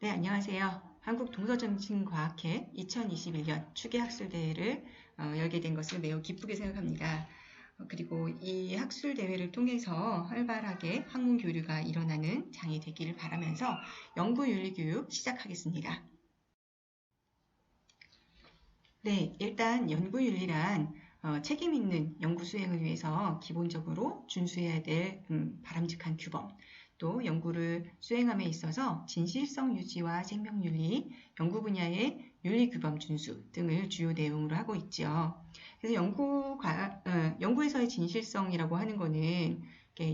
네, 안녕하세요. 한국동서정신과학회 2021년 추계학술대회를 어, 열게 된 것을 매우 기쁘게 생각합니다. 어, 그리고 이 학술대회를 통해서 활발하게 학문 교류가 일어나는 장이 되기를 바라면서 연구윤리교육 시작하겠습니다. 네, 일단 연구윤리란 어, 책임 있는 연구 수행을 위해서 기본적으로 준수해야 될 음, 바람직한 규범, 또 연구를 수행함에 있어서 진실성 유지와 생명윤리, 연구 분야의 윤리규범 준수 등을 주요 내용으로 하고 있죠. 그래서 연구 과, 어, 연구에서의 진실성이라고 하는 거는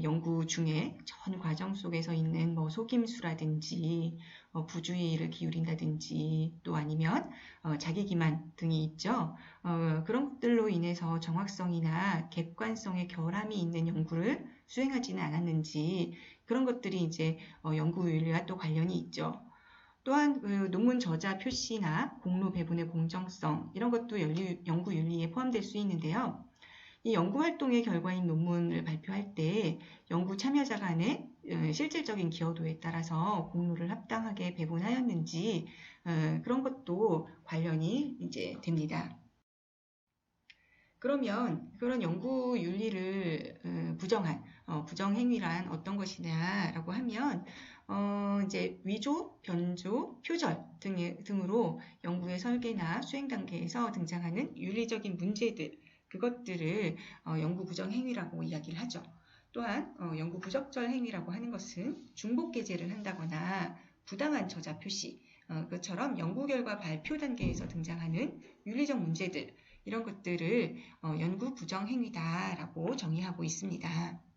연구 중에 전 과정 속에서 있는 뭐 속임수라든지 어, 부주의를 기울인다든지 또 아니면 어, 자기기만 등이 있죠. 어, 그런 것들로 인해서 정확성이나 객관성의 결함이 있는 연구를 수행하지는 않았는지 그런 것들이 이제 어, 연구 윤리와 또 관련이 있죠. 또한 그 논문 저자 표시나 공로 배분의 공정성 이런 것도 연구 윤리에 포함될 수 있는데요. 이 연구 활동의 결과인 논문을 발표할 때 연구 참여자 간의 어, 실질적인 기여도에 따라서 공로를 합당하게 배분하였는지 어, 그런 것도 관련이 이제 됩니다. 그러면 그런 연구 윤리를 어, 부정한 부정 행위란 어떤 것이냐라고 하면 어, 이제 위조, 변조, 표절 등, 등으로 연구의 설계나 수행 단계에서 등장하는 윤리적인 문제들 그것들을 어, 연구 부정 행위라고 이야기를 하죠. 또한 어, 연구 부적절 행위라고 하는 것은 중복 게재를 한다거나 부당한 저자 표시 어, 그처럼 연구 결과 발표 단계에서 등장하는 윤리적 문제들 이런 것들을 어, 연구 부정 행위다라고 정의하고 있습니다.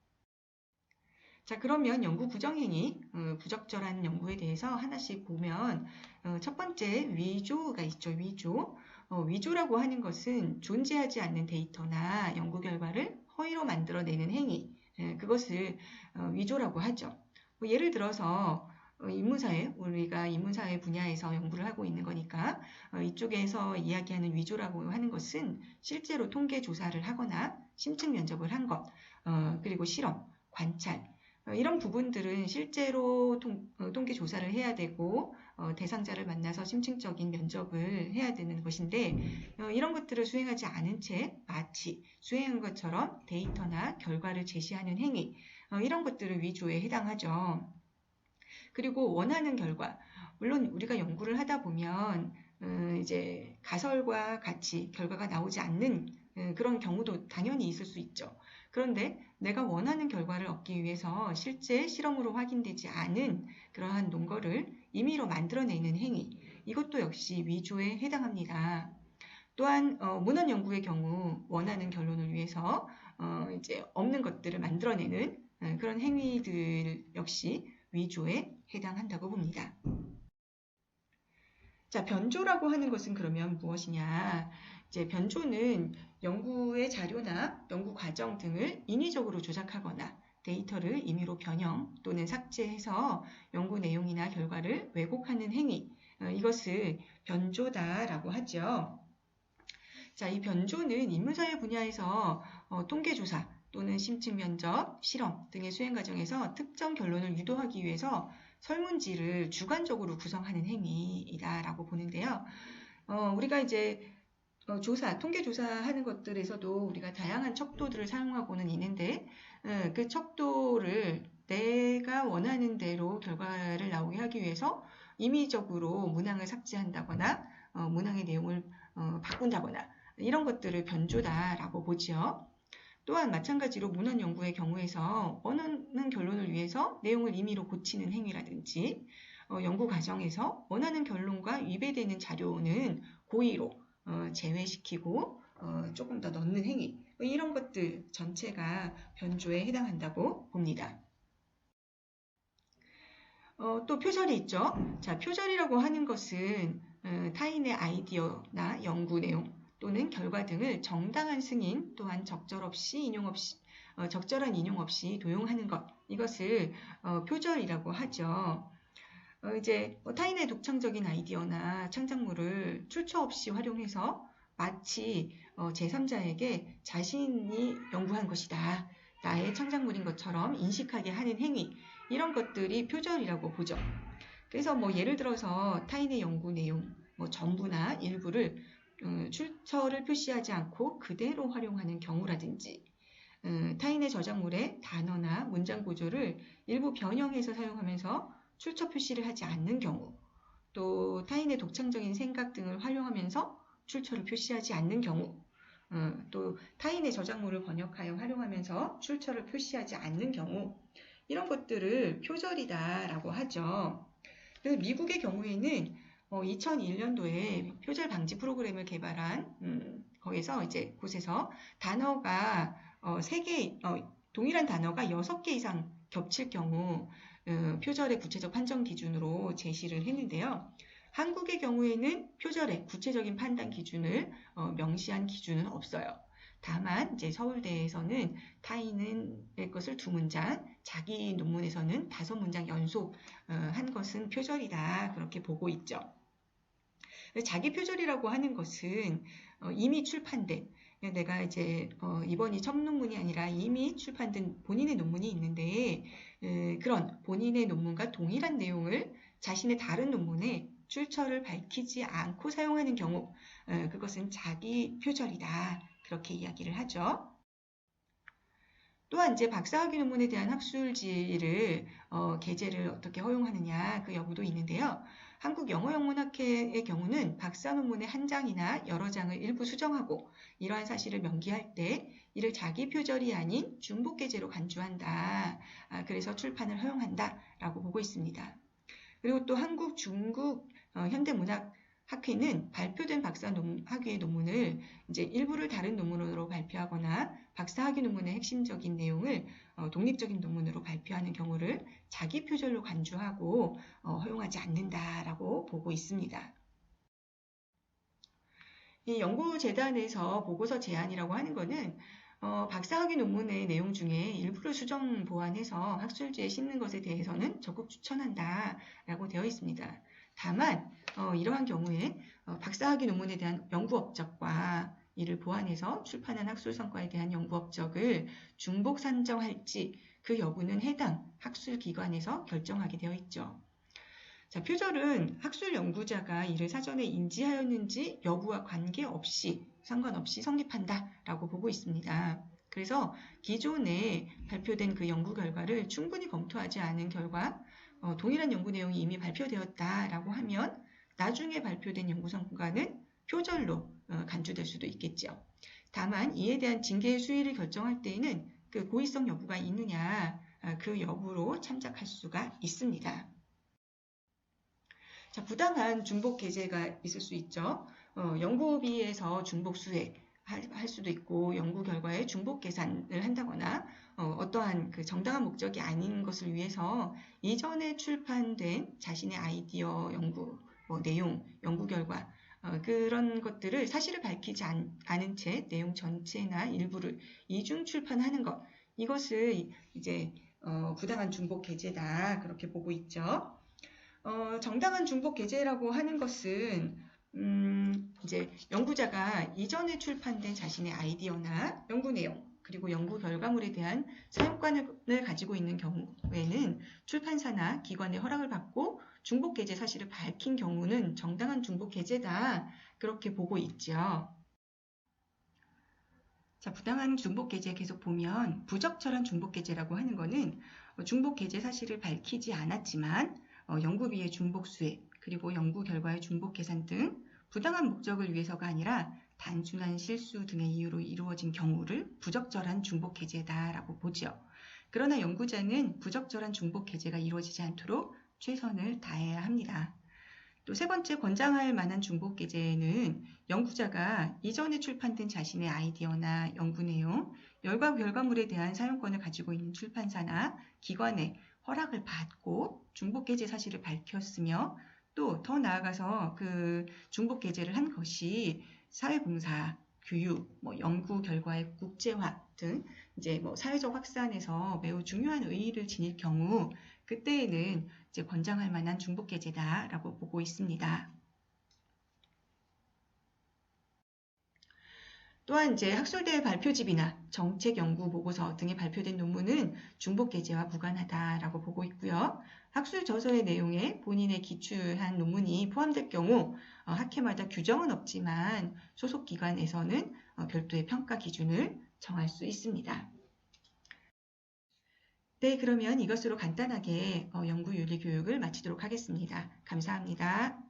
자 그러면 연구 부정행위, 어, 부적절한 연구에 대해서 하나씩 보면 어, 첫 번째 위조가 있죠. 위조. 어, 위조라고 하는 것은 존재하지 않는 데이터나 연구 결과를 허위로 만들어내는 행위, 예, 그것을 어, 위조라고 하죠. 뭐 예를 들어서 어, 인문사회, 우리가 인문사회 분야에서 연구를 하고 있는 거니까 어, 이쪽에서 이야기하는 위조라고 하는 것은 실제로 통계 조사를 하거나 심층 면접을 한 것, 어, 그리고 실험, 관찰, 어, 이런 부분들은 실제로 통, 어, 통계 조사를 해야 되고 어, 대상자를 만나서 심층적인 면접을 해야 되는 것인데 이런 것들을 수행하지 않은 채 마치 수행한 것처럼 데이터나 결과를 제시하는 행위 이런 것들을 위조에 해당하죠. 그리고 원하는 결과 물론 우리가 연구를 하다 보면 이제 가설과 같이 결과가 나오지 않는 그런 경우도 당연히 있을 수 있죠. 그런데 내가 원하는 결과를 얻기 위해서 실제 실험으로 확인되지 않은 그러한 논거를 임의로 만들어내는 행위, 이것도 역시 위조에 해당합니다. 또한 어, 문헌 연구의 경우 원하는 결론을 위해서 어, 이제 없는 것들을 만들어내는 어, 그런 행위들 역시 위조에 해당한다고 봅니다. 자, 변조라고 하는 것은 그러면 무엇이냐? 이제 변조는 연구의 자료나 연구 과정 등을 인위적으로 조작하거나 데이터를 임의로 변형 또는 삭제해서 연구 내용이나 결과를 왜곡하는 행위, 어, 이것을 변조다라고 하죠. 자, 이 변조는 인문사회 분야에서 어, 통계조사 또는 심층 면접, 실험 등의 수행 과정에서 특정 결론을 유도하기 위해서 설문지를 주관적으로 구성하는 행위이다라고 보는데요. 어, 우리가 이제 어, 조사, 통계 조사하는 것들에서도 우리가 다양한 척도들을 사용하고는 있는데 어, 그 척도를 내가 원하는 대로 결과를 나오게 하기 위해서 임의적으로 문항을 삭제한다거나 어, 문항의 내용을 어, 바꾼다거나 이런 것들을 변조다라고 보지요. 또한 마찬가지로 문헌 연구의 경우에서 원하는 결론을 위해서 내용을 임의로 고치는 행위라든지 어, 연구 과정에서 원하는 결론과 위배되는 자료는 고의로 어, 제외시키고 어, 조금 더 넣는 행위 뭐 이런 것들 전체가 변조에 해당한다고 봅니다. 어, 또 표절이 있죠. 자, 표절이라고 하는 것은 어, 타인의 아이디어나 연구 내용 또는 결과 등을 정당한 승인 또한 적절 없이 인용 없이 어, 적절한 인용 없이 도용하는 것 이것을 어, 표절이라고 하죠. 어, 이제 뭐 타인의 독창적인 아이디어나 창작물을 출처 없이 활용해서 마치 어, 제3자에게 자신이 연구한 것이다. 나의 창작물인 것처럼 인식하게 하는 행위, 이런 것들이 표절이라고 보죠. 그래서 뭐 예를 들어서 타인의 연구 내용 뭐 전부나 일부를 어, 출처를 표시하지 않고 그대로 활용하는 경우라든지 어, 타인의 저작물에 단어나 문장 구조를 일부 변형해서 사용하면서 출처 표시를 하지 않는 경우 또 타인의 독창적인 생각 등을 활용하면서 출처를 표시하지 않는 경우 어, 또 타인의 저작물을 번역하여 활용하면서 출처를 표시하지 않는 경우 이런 것들을 표절이다라고 하죠. 미국의 경우에는 어, 2001년도에 표절 방지 프로그램을 개발한 음, 거기서 이제 곳에서 단어가 어, 3개 어, 동일한 단어가 6개 이상 겹칠 경우 어, 표절의 구체적 판정 기준으로 제시를 했는데요. 한국의 경우에는 표절의 구체적인 판단 기준을 어, 명시한 기준은 없어요. 다만 이제 서울대에서는 타인의 것을 두 문장, 자기 논문에서는 다섯 문장 연속 어, 한 것은 표절이다 그렇게 보고 있죠. 자기 표절이라고 하는 것은 어, 이미 출판된 내가 이제 어, 이번이 첫 논문이 아니라 이미 출판된 본인의 논문이 있는데 그런 본인의 논문과 동일한 내용을 자신의 다른 논문에 출처를 밝히지 않고 사용하는 경우 어, 그것은 자기 표절이다. 그렇게 이야기를 하죠. 또한 이제 박사학위 논문에 대한 학술지를 어, 게재를 어떻게 허용하느냐 그 여부도 있는데요. 한국 영어영문학회의 경우는 박사 논문의 한 장이나 여러 장을 일부 수정하고 이러한 사실을 명기할 때 이를 자기 표절이 아닌 중복 게재로 간주한다. 아, 그래서 출판을 허용한다 라고 보고 있습니다. 그리고 또 한국 중국 어, 현대문학 학회는 발표된 박사 논, 학위의 논문을 이제 일부를 다른 논문으로 발표하거나 박사 학위 논문의 핵심적인 내용을 어, 독립적인 논문으로 발표하는 경우를 자기 표절로 간주하고 어, 허용하지 않는다라고 보고 있습니다. 이 연구재단에서 보고서 제안이라고 하는 것은 어, 박사학위 논문의 내용 중에 일부를 수정 보완해서 학술지에 싣는 것에 대해서는 적극 추천한다라고 되어 있습니다. 다만 어, 이러한 경우에 어, 박사학위 논문에 대한 연구 업적과 이를 보완해서 출판한 학술 성과에 대한 연구 업적을 중복 산정할지 그 여부는 해당 학술 기관에서 결정하게 되어 있죠. 자, 표절은 학술 연구자가 이를 사전에 인지하였는지 여부와 관계없이 상관없이 성립한다라고 보고 있습니다. 그래서 기존에 발표된 그 연구 결과를 충분히 검토하지 않은 결과 어, 동일한 연구 내용이 이미 발표되었다라고 하면 나중에 발표된 연구 성과는 표절로 어, 간주될 수도 있겠죠. 다만 이에 대한 징계의 수위를 결정할 때에는 그 고의성 여부가 있느냐 어, 그 여부로 참작할 수가 있습니다. 자, 부당한 중복 게재가 있을 수 있죠. 어, 연구비에서 중복 수혜 할 수도 있고 연구 결과에 중복 계산을 한다거나 어, 떠한그 정당한 목적이 아닌 것을 위해서 이전에 출판된 자신의 아이디어 연구 뭐 내용, 연구 결과 어, 그런 것들을 사실을 밝히지 않, 은채 내용 전체나 일부를 이중 출판하는 것 이것을 이제 어, 부당한 중복 게재다 그렇게 보고 있죠. 어, 정당한 중복 게재라고 하는 것은 음, 이제 연구자가 이전에 출판된 자신의 아이디어나 연구 내용 그리고 연구 결과물에 대한 사용권을 가지고 있는 경우에는 출판사나 기관의 허락을 받고 중복 게재 사실을 밝힌 경우는 정당한 중복 게재다 그렇게 보고 있죠. 자, 부당한 중복 게재 계속 보면 부적절한 중복 게재라고 하는 것은 중복 게재 사실을 밝히지 않았지만 어, 연구비의 중복 수혜 그리고 연구 결과의 중복 계산 등 부당한 목적을 위해서가 아니라 단순한 실수 등의 이유로 이루어진 경우를 부적절한 중복 해제다라고 보죠. 그러나 연구자는 부적절한 중복 해제가 이루어지지 않도록 최선을 다해야 합니다. 또 세 번째 권장할 만한 중복 해제는 연구자가 이전에 출판된 자신의 아이디어나 연구 내용, 열과 결과물에 대한 사용권을 가지고 있는 출판사나 기관의 허락을 받고 중복 해제 사실을 밝혔으며 또 더 나아가서 그 중복 해제를 한 것이 사회봉사, 교육, 뭐 연구 결과의 국제화 등 이제 뭐 사회적 확산에서 매우 중요한 의의를 지닐 경우 그때에는 이제 권장할 만한 중복 게재다라고 보고 있습니다. 또한 이제 학술대 발표집이나 정책 연구 보고서 등에 발표된 논문은 중복 게재와 무관하다라고 보고 있고요. 학술 저서의 내용에 본인의 기출한 논문이 포함될 경우 어, 학회마다 규정은 없지만 소속 기관에서는 어, 별도의 평가 기준을 정할 수 있습니다. 네, 그러면 이것으로 간단하게 어, 연구 윤리 교육을 마치도록 하겠습니다. 감사합니다.